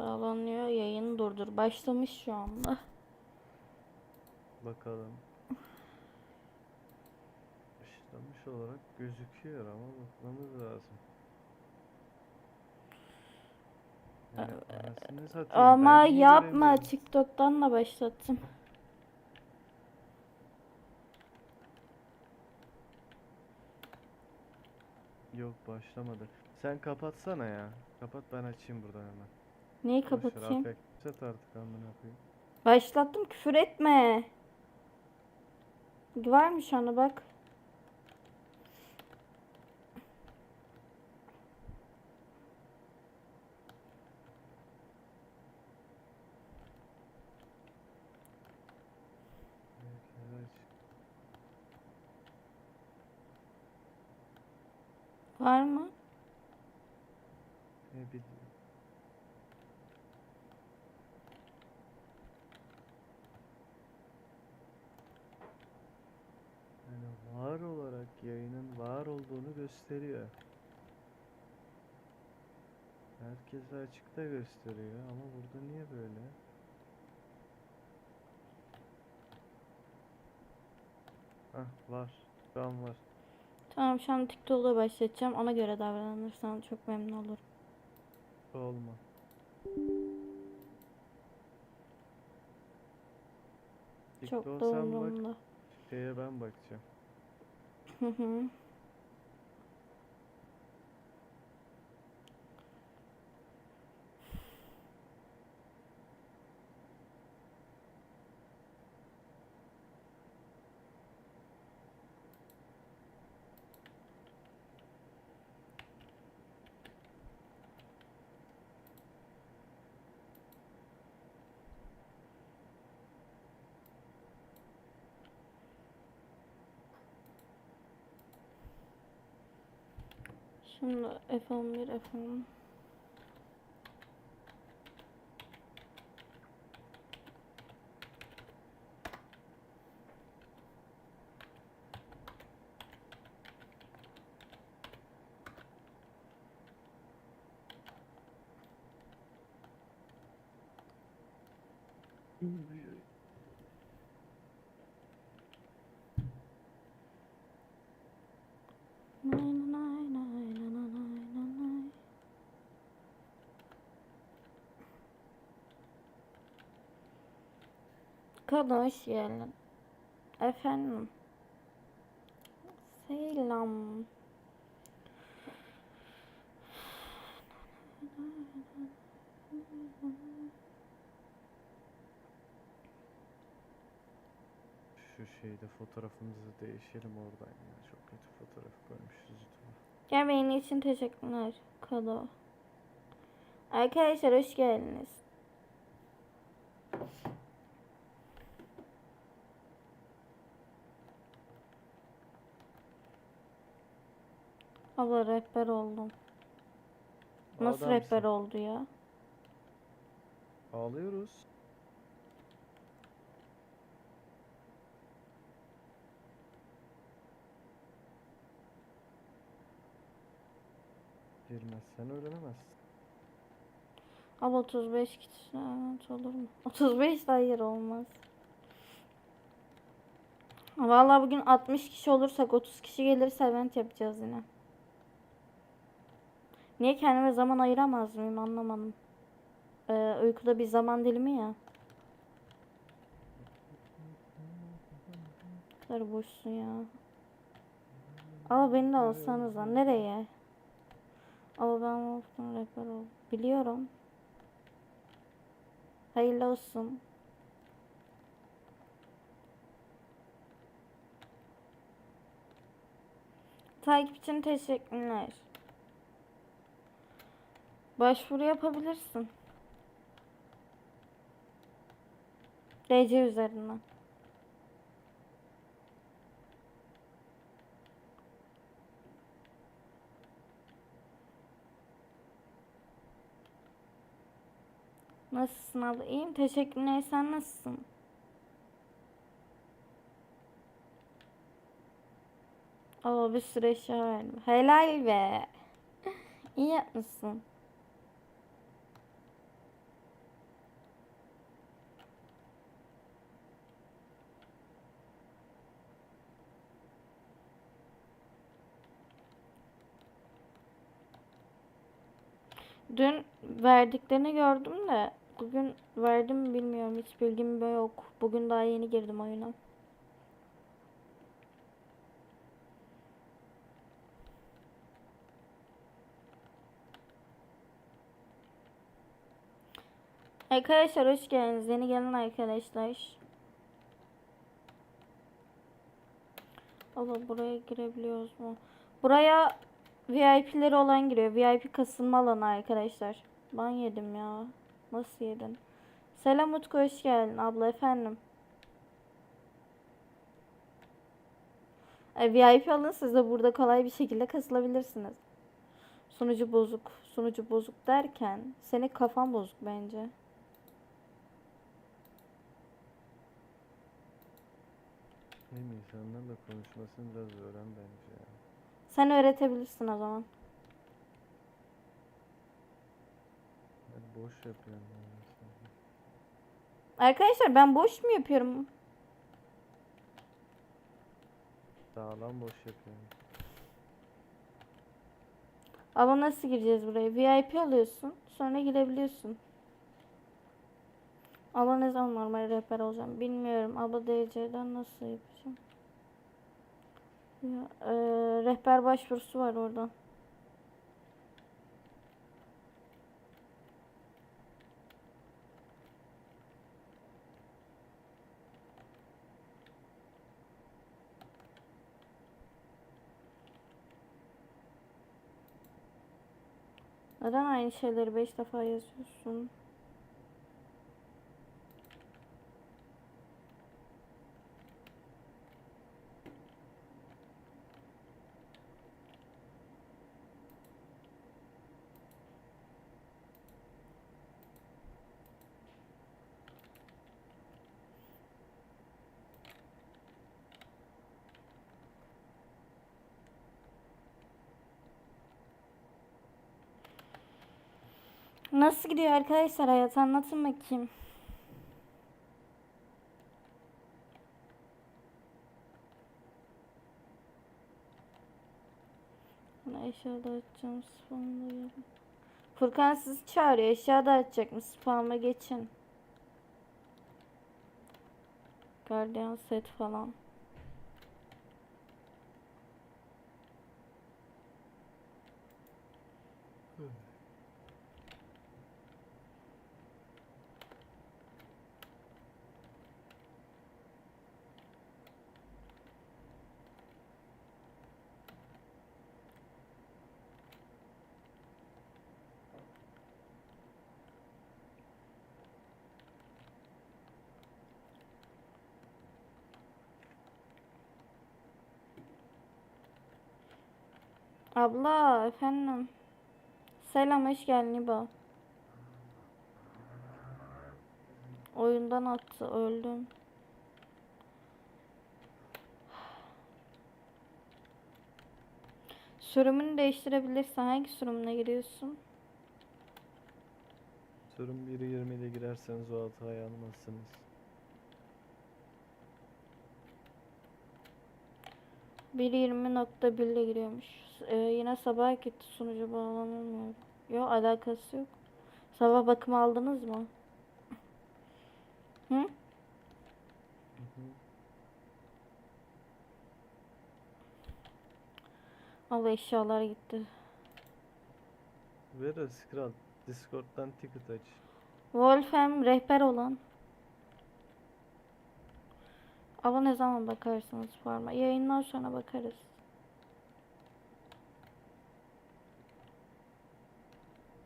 Bağlanıyor. Yayın durdur. Başlamış şu anda. Bakalım. Başlamış olarak gözüküyor ama bakmamız lazım. Yani satayım, Ama ben yapma. TikTok'tan da başlattım. Yok başlamadı. Sen kapatsana ya. Kapat ben açayım buradan hemen. Neyi kapatayım? Çat artık amına koyayım. Başlattım. Küfür etme. Var mı şu anda bak. Var mı? Ne bileyim. Yani var olarak yayının var olduğunu gösteriyor. Herkese açıkta gösteriyor ama burada niye böyle? Hah var. Şu an var. Tamam şu an TikTok'la başlatacağım. Ona göre davranırsan çok memnun olurum. Olma. Çok TikTok'a da sen bak, umurumda. şeye ben bakacağım. Hı hı. Şimdi F11, F10. Mm-hmm. Kadın hoş geldin. Efendim. Selam. Şu şeyde fotoğrafımızı değişelim oradan ya. Çok kötü fotoğraf koymuşuz YouTube'a. Ya benim için teşekkürler. Kado. Arkadaşlar hoş geldiniz. Abla rehber oldum. Nasıl Adamsın. rehber oldu ya? Ağlıyoruz. Girmezsen öğrenemezsin. Abi 35 kişi evet olur mu? 35 de hayır olmaz. Vallahi bugün 60 kişi olursak 30 kişi gelirse event yapacağız yine. Niye kendime zaman ayıramaz mıyım anlamadım. Ee, uykuda bir zaman dilimi ya. Kadar boşsun ya. Ama beni de alsanıza. Nereye? Ama ben Wolf'tan rehber ol. Biliyorum. Hayırlı olsun. Takip için teşekkürler. Başvuru yapabilirsin. DC üzerinden. Nasılsın abla? İyiyim. Teşekkürler. Sen nasılsın? Oo bir sürü eşya verdim. Helal be. İyi yapmışsın. Dün verdiklerini gördüm de bugün verdim mi bilmiyorum. Hiç bilgim yok. Bugün daha yeni girdim oyuna. Arkadaşlar hoş geldiniz. Yeni gelen arkadaşlar. Allah buraya girebiliyoruz mu? Buraya VIP'leri olan giriyor. VIP kasılma alanı arkadaşlar. Ben yedim ya. Nasıl yedin? Selam Utku hoş geldin abla efendim. E, VIP alın siz de burada kolay bir şekilde kasılabilirsiniz. Sunucu bozuk. Sunucu bozuk derken senin kafan bozuk bence. Hem insanlarla konuşmasını biraz öğren bence. Sen öğretebilirsin o zaman. Ben boş yapıyorum. Arkadaşlar ben boş mu yapıyorum? Sağlam boş yapıyorum. Ama nasıl gireceğiz buraya? VIP alıyorsun. Sonra girebiliyorsun. Ama ne zaman normal rehber olacağım bilmiyorum. Ama DC'den nasıl yapacağım? Ya, eee, rehber başvurusu var orada. Neden aynı şeyleri 5 defa yazıyorsun? Nasıl gidiyor arkadaşlar hayat anlatın bakayım. Bana eşyada açacağım spamda. Furkan sizi çağırıyor. Eşyada açacak mı? Spam'a geçin. Guardian set falan. Abla efendim. Selam hoş geldin İbo. Oyundan attı öldüm. Sürümünü değiştirebilirsen hangi sürümüne giriyorsun? Sorun 1.20 ile girerseniz o hatayı almazsınız. Bir ile giriyormuş. Ee, yine sabah gitti sunucu bağlanamıyor. Yok alakası yok. Sabah bakım aldınız mı? Hı. Allah eşyalar gitti. Veririz kral. Discord'dan ticket aç. Wolfem rehber olan. Ama ne zaman bakarsınız forma? Yayından sonra bakarız.